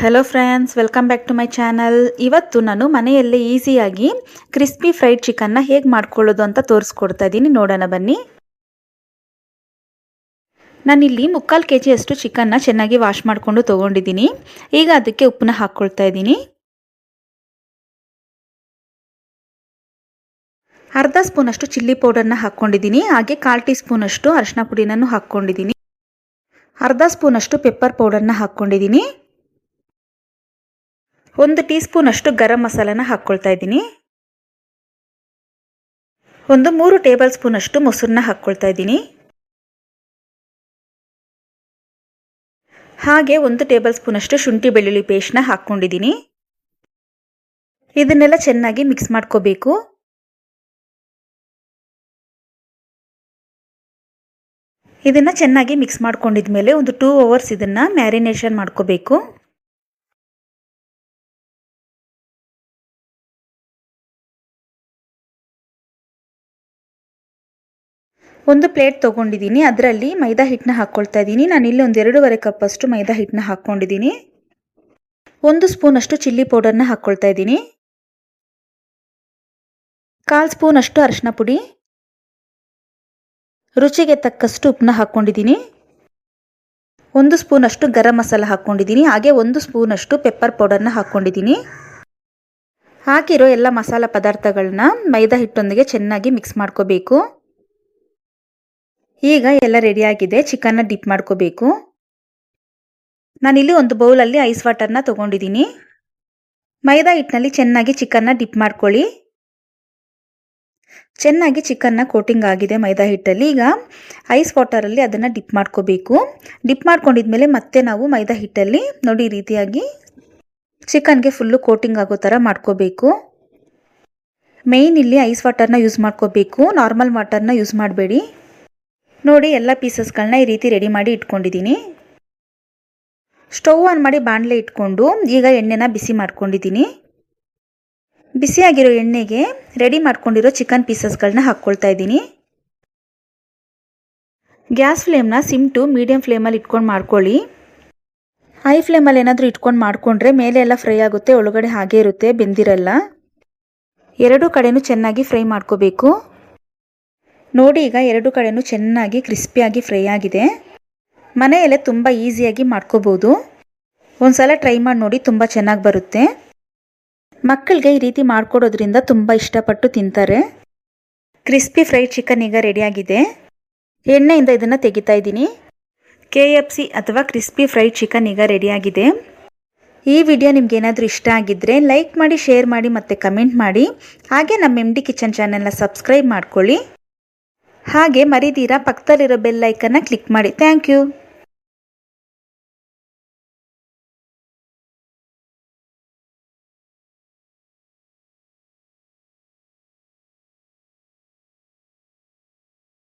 Hello friends welcome back to my channel ಇವತ್ತು ನಾನು ಮನೆಯಲ್ಲೇ ಈಸಿಯಾಗಿ ಕ್ರಿಸ್ಪಿ ಫ್ರೈಡ್ ಚಿಕನ್ನ ಹೇಗೆ ಮಾಡ್ಕೊಳ್ಳೋದು ಅಂತ ತೋರಿಸ್ಕೊಡ್ತಾ ಇದ್ದೀನಿ ನೋಡೋಣ ಬನ್ನಿ. ನಾನಿಲ್ಲಿ ಮುಕ್ಕಾಲು ಕೆ ಜಿಯಷ್ಟು ಚಿಕನ್ನ ಚೆನ್ನಾಗಿ ವಾಶ್ ಮಾಡಿಕೊಂಡು ತೊಗೊಂಡಿದ್ದೀನಿ. ಈಗ ಅದಕ್ಕೆ ಉಪ್ಪನ್ನ ಹಾಕ್ಕೊಳ್ತಾ ಇದ್ದೀನಿ ಅರ್ಧ ಸ್ಪೂನಷ್ಟು ಚಿಲ್ಲಿ ಪೌಡರ್ನ ಹಾಕ್ಕೊಂಡಿದ್ದೀನಿ ಹಾಗೆ ಕಾಲು ಟೀ ಸ್ಪೂನಷ್ಟು ಅರಿಶಿನ ಪುಡಿನೂ ಹಾಕ್ಕೊಂಡಿದ್ದೀನಿ ಅರ್ಧ ಸ್ಪೂನಷ್ಟು ಪೆಪ್ಪರ್ ಪೌಡರ್ನ ಹಾಕ್ಕೊಂಡಿದ್ದೀನಿ ಒಂದು ಟೀ ಸ್ಪೂನಷ್ಟು ಗರಂ ಮಸಾಲನ ಹಾಕ್ಕೊಳ್ತಾ ಇದ್ದೀನಿ. ಒಂದು ಮೂರು ಟೇಬಲ್ ಸ್ಪೂನ್ ಅಷ್ಟು ಮೊಸರನ್ನ ಹಾಕ್ಕೊಳ್ತಾ ಇದ್ದೀನಿ. ಹಾಗೆ ಒಂದು ಟೇಬಲ್ ಸ್ಪೂನ್ ಅಷ್ಟು ಶುಂಠಿ ಬೆಳ್ಳುಳ್ಳಿ ಪೇಸ್ಟ್ನ ಹಾಕ್ಕೊಂಡಿದ್ದೀನಿ. ಇದನ್ನೆಲ್ಲ ಚೆನ್ನಾಗಿ ಮಿಕ್ಸ್ ಮಾಡ್ಕೋಬೇಕು. ಇದನ್ನು ಚೆನ್ನಾಗಿ ಮಿಕ್ಸ್ ಮಾಡ್ಕೊಂಡಿದ್ಮೇಲೆ ಒಂದು ಟೂ ಅವರ್ಸ್ ಇದನ್ನು ಮ್ಯಾರಿನೇಷನ್ ಮಾಡ್ಕೋಬೇಕು. ಒಂದು ಪ್ಲೇಟ್ ತೊಗೊಂಡಿದ್ದೀನಿ. ಅದರಲ್ಲಿ ಮೈದಾ ಹಿಟ್ಟನ್ನ ಹಾಕ್ಕೊಳ್ತಾ ಇದ್ದೀನಿ. ನಾನಿಲ್ಲಿ ಒಂದು ಎರಡೂವರೆ ಕಪ್ಪಷ್ಟು ಮೈದಾ ಹಿಟ್ಟನ್ನ ಹಾಕ್ಕೊಂಡಿದ್ದೀನಿ ಒಂದು ಸ್ಪೂನಷ್ಟು ಚಿಲ್ಲಿ ಪೌಡರ್ನ ಹಾಕ್ಕೊಳ್ತಾ ಇದ್ದೀನಿ. ಕಾಲು ಸ್ಪೂನಷ್ಟು ಅರಶಿನ ಪುಡಿ. ರುಚಿಗೆ ತಕ್ಕಷ್ಟು ಉಪ್ಪನ್ನ ಹಾಕ್ಕೊಂಡಿದ್ದೀನಿ ಒಂದು ಸ್ಪೂನಷ್ಟು ಗರಂ ಮಸಾಲ ಹಾಕ್ಕೊಂಡಿದ್ದೀನಿ ಹಾಗೆ ಒಂದು ಸ್ಪೂನಷ್ಟು ಪೆಪ್ಪರ್ ಪೌಡರ್ನ ಹಾಕ್ಕೊಂಡಿದ್ದೀನಿ ಹಾಕಿರೋ ಎಲ್ಲ ಮಸಾಲ ಪದಾರ್ಥಗಳನ್ನ ಮೈದಾ ಹಿಟ್ಟೊಂದಿಗೆ ಚೆನ್ನಾಗಿ ಮಿಕ್ಸ್ ಮಾಡ್ಕೋಬೇಕು. ಈಗ ಎಲ್ಲ ರೆಡಿಯಾಗಿದೆ ಚಿಕನ್ನ ಡಿಪ್ ಮಾಡ್ಕೋಬೇಕು. ನಾನಿಲ್ಲಿ ಒಂದು ಬೌಲಲ್ಲಿ ಐಸ್ ವಾಟರ್ನ ತೊಗೊಂಡಿದ್ದೀನಿ ಮೈದಾ ಹಿಟ್ಟಿನಲ್ಲಿ ಚೆನ್ನಾಗಿ ಚಿಕನ್ನ ಡಿಪ್ ಮಾಡ್ಕೊಳ್ಳಿ. ಚೆನ್ನಾಗಿ ಚಿಕನ್ನ ಕೋಟಿಂಗ್ ಆಗಿದೆ ಮೈದಾ ಹಿಟ್ಟಲ್ಲಿ. ಈಗ ಐಸ್ ವಾಟರಲ್ಲಿ ಅದನ್ನು ಡಿಪ್ ಮಾಡ್ಕೋಬೇಕು. ಡಿಪ್ ಮಾಡ್ಕೊಂಡಿದ್ಮೇಲೆ ಮತ್ತೆ ನಾವು ಮೈದಾ ಹಿಟ್ಟಲ್ಲಿ ನೋಡಿ ಈ ರೀತಿಯಾಗಿ ಚಿಕನ್ಗೆ ಫುಲ್ಲು ಕೋಟಿಂಗ್ ಆಗೋ ಥರ ಮಾಡ್ಕೋಬೇಕು. ಮೇಯ್ನ್ ಇಲ್ಲಿ ಐಸ್ ವಾಟರ್ನ ಯೂಸ್ ಮಾಡ್ಕೋಬೇಕು. ನಾರ್ಮಲ್ ವಾಟರ್ನ ಯೂಸ್ ಮಾಡಬೇಡಿ. ನೋಡಿ ಎಲ್ಲ ಪೀಸಸ್ಗಳನ್ನ ಈ ರೀತಿ ರೆಡಿ ಮಾಡಿ ಇಟ್ಕೊಂಡಿದ್ದೀನಿ. ಸ್ಟವ್ ಆನ್ ಮಾಡಿ ಬಾಣಲೆ ಇಟ್ಕೊಂಡು ಈಗ ಎಣ್ಣೆನ ಬಿಸಿ ಮಾಡ್ಕೊಂಡಿದ್ದೀನಿ. ಬಿಸಿಯಾಗಿರೋ ಎಣ್ಣೆಗೆ ರೆಡಿ ಮಾಡ್ಕೊಂಡಿರೋ ಚಿಕನ್ ಪೀಸಸ್ಗಳನ್ನ ಹಾಕ್ಕೊಳ್ತಾ ಇದ್ದೀನಿ. ಗ್ಯಾಸ್ ಫ್ಲೇಮ್ನ ಸಿಮ್ ಟು ಮೀಡಿಯಮ್ ಫ್ಲೇಮಲ್ಲಿ ಇಟ್ಕೊಂಡು ಮಾಡ್ಕೊಳ್ಳಿ. ಹೈ ಫ್ಲೇಮಲ್ಲಿ ಏನಾದರೂ ಇಟ್ಕೊಂಡು ಮಾಡಿಕೊಂಡ್ರೆ ಮೇಲೆ ಎಲ್ಲ ಫ್ರೈ ಆಗುತ್ತೆ, ಒಳಗಡೆ ಹಾಗೆ ಇರುತ್ತೆ, ಬೆಂದಿರಲ್ಲ. ಎರಡೂ ಕಡೆಯೂ ಚೆನ್ನಾಗಿ ಫ್ರೈ ಮಾಡ್ಕೋಬೇಕು. ನೋಡಿ ಈಗ ಎರಡು ಕಡೆಯೂ ಚೆನ್ನಾಗಿ ಕ್ರಿಸ್ಪಿಯಾಗಿ ಫ್ರೈ ಆಗಿದೆ. ಮನೆಯಲ್ಲೇ ತುಂಬ ಈಸಿಯಾಗಿ ಮಾಡ್ಕೋಬೋದು. ಒಂದು ಸಲ ಟ್ರೈ ಮಾಡಿ ನೋಡಿ ತುಂಬ ಚೆನ್ನಾಗಿ ಬರುತ್ತೆ. ಮಕ್ಕಳಿಗೆ ಈ ರೀತಿ ಮಾಡಿಕೊಡೋದ್ರಿಂದ ತುಂಬ ಇಷ್ಟಪಟ್ಟು ತಿಂತಾರೆ. ಕ್ರಿಸ್ಪಿ ಫ್ರೈಡ್ ಚಿಕನ್ ಈಗ ರೆಡಿಯಾಗಿದೆ ಎಣ್ಣೆಯಿಂದ ಇದನ್ನು ತೆಗಿತಾ ಇದ್ದೀನಿ. ಕೆ ಎಫ್ ಸಿ ಅಥವಾ ಕ್ರಿಸ್ಪಿ ಫ್ರೈಡ್ ಚಿಕನ್ ಈಗ ರೆಡಿಯಾಗಿದೆ ಈ ವಿಡಿಯೋ ನಿಮ್ಗೆ ಏನಾದರೂ ಇಷ್ಟ ಆಗಿದ್ದರೆ ಲೈಕ್ ಮಾಡಿ, ಶೇರ್ ಮಾಡಿ ಮತ್ತು ಕಮೆಂಟ್ ಮಾಡಿ. ಹಾಗೆ ನಮ್ಮ ಎಂ ಡಿ ಕಿಚನ್ ಚಾನೆಲ್ನ ಸಬ್ಸ್ಕ್ರೈಬ್ ಮಾಡ್ಕೊಳ್ಳಿ. ಹಾಗೆ ಮರಿದೀರಾ ಪಕ್ಕದಲ್ಲಿರೋ ಬೆಲ್ ಐಕನ್ನ ಕ್ಲಿಕ್ ಮಾಡಿ. Thank you.